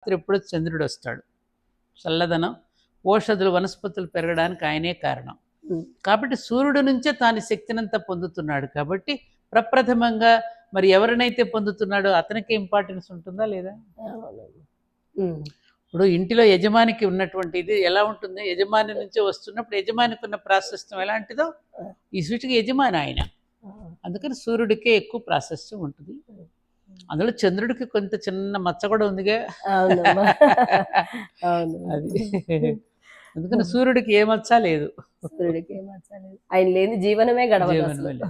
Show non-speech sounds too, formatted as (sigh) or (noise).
రాత్రి ఎప్పుడో చంద్రుడు వస్తాడు. చల్లదనం ఓషధులు వనస్పతులు పెరగడానికి ఆయనే కారణం. కాబట్టి సూర్యుడు నుంచే తాను శక్తినంతా పొందుతున్నాడు. కాబట్టి ప్రప్రథమంగా మరి ఎవరినైతే పొందుతున్నాడో అతనికి ఇంపార్టెన్స్ ఉంటుందా లేదా. ఇప్పుడు ఇంటిలో యజమానికి ఉన్నటువంటి ఇది ఎలా ఉంటుంది? యజమాని నుంచే వస్తున్నప్పుడు యజమానికి ఉన్న ప్రాశస్త్యం ఎలాంటిదో? ఈ సూచికి యజమాని ఆయన. అందుకని సూర్యుడికే ఎక్కువ ప్రాశస్త్యం ఉంటుంది. అందులో చంద్రుడికి కొంత చిన్న మచ్చ కూడా ఉందిగా. (laughs) అది. (laughs) అందుకని సూర్యుడికి ఏ మచ్చ లేదు. సూర్యుడికి ఏం మచ్చలేదు ఆయన లేని జీవనమే గడవదు జీవనమే అసలు. లేదు.